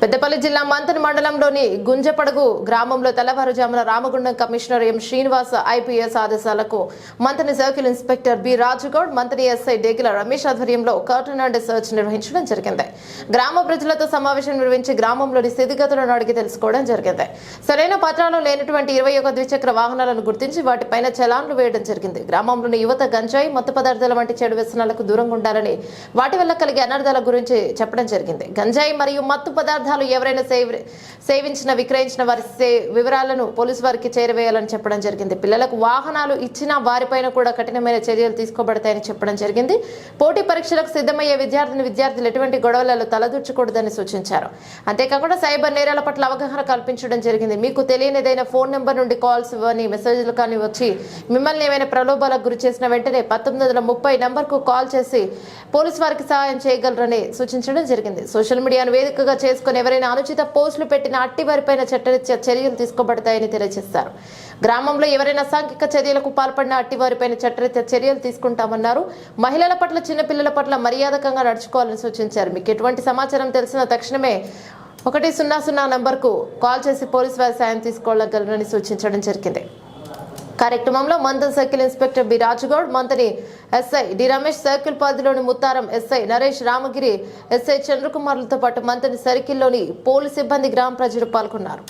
పెద్దపల్లి జిల్లా మంతన్ మండలంలోని గుంజపడగు గ్రామంలో తెల్లవారుజామున Ramagundam commissioner M Srinivas IPS ఆదేశాలకు Manthani circle inspector B Rajugoud మంత్రి ఎస్ఐ డేగిల రమేష్ ఆధ్వర్యంలో కర్టన్ అండ్ సర్చ్ నిర్వహించడం జరిగింది. గ్రామ ప్రజలతో సమావేశం నిర్వహించి గ్రామంలోని స్థితిగతులను అడిగి తెలుసుకోవడం జరిగింది. సరైన పత్రాలు లేనటువంటి ఇరవై ఒక ద్విచక్ర వాహనాలను గుర్తించి వాటిపైన చలాన్లు వేయడం జరిగింది. గ్రామంలోని యువత గంజాయి మత్తు పదార్థాల వంటి చెడు వ్యసనాలకు దూరంగా ఉండాలని వాటి వల్ల కలిగే అనర్థాల గురించి చెప్పడం జరిగింది. గంజాయి మరియు మత్తు పదార్థాలు ఎవరైనా సేవ సేవించిన విక్రయించిన వారి సే- వివరాలను పోలీసు వారికి చేరవేయాలని చెప్పడం జరిగింది. పిల్లలకు వాహనాలు ఇచ్చిన వారిపైన కూడా కఠినమైన చర్యలు తీసుకోబడతాయని చెప్పడం జరిగింది. పోటీ పరీక్షలకు సిద్ధమయ్యే విద్యార్థిని విద్యార్థులు ఎటువంటి గొడవలలో తలదూర్చకూడదని సూచించారు. అంతేకాకుండా సైబర్ నేరాల పట్ల అవగాహన కల్పించడం జరిగింది. మీకు తెలియనిదైన ఫోన్ నెంబర్ నుండి కాల్స్ ఇవ్వని మెసేజ్లు కానీ వచ్చి మిమ్మల్ని ఏమైనా ప్రలోభాలకు గురి చేసిన వెంటనే పంతొమ్మిది వందల ముప్పై నంబర్కు కాల్ చేసి పోలీసు వారికి సహాయం చేయగలరని సూచించడం జరిగింది. సోషల్ మీడియాను వేదికగా చేసుకుని ఎవరైనా అనుచిత పోస్టులు పెట్టిన అట్టి వారిపైన చట్టరీత్యా చర్యలు తీసుకోబడతాయని తెలియజేశారు. గ్రామంలో ఎవరైనా సాంఘిక చర్యలకు పాల్పడిన అట్టి వారిపైన చట్టరీత్యా చర్యలు తీసుకుంటామన్నారు. మహిళల పట్ల చిన్నపిల్లల పట్ల మర్యాదకంగా నడుచుకోవాలని సూచించారు. మీకు ఎటువంటి సమాచారం తెలిసిన తక్షణమే ఒకటి సున్నా సున్నా నంబర్కు కాల్ చేసి పోలీసు వారి సాయం తీసుకోగలరని సూచించడం జరిగింది. కార్యక్రమంలో Manthan circle inspector B Rajugoud మంత్రి ఎస్ఐ డి రమేష్ సర్కిల్ పరిధిలోని ముత్తారం ఎస్ఐ నరేష్ రామగిరి ఎస్ఐ చంద్రకుమార్లతో పాటు మంత్రి సర్కిల్లోని పోలీసు సిబ్బంది గ్రామ ప్రజలు పాల్గొన్నారు.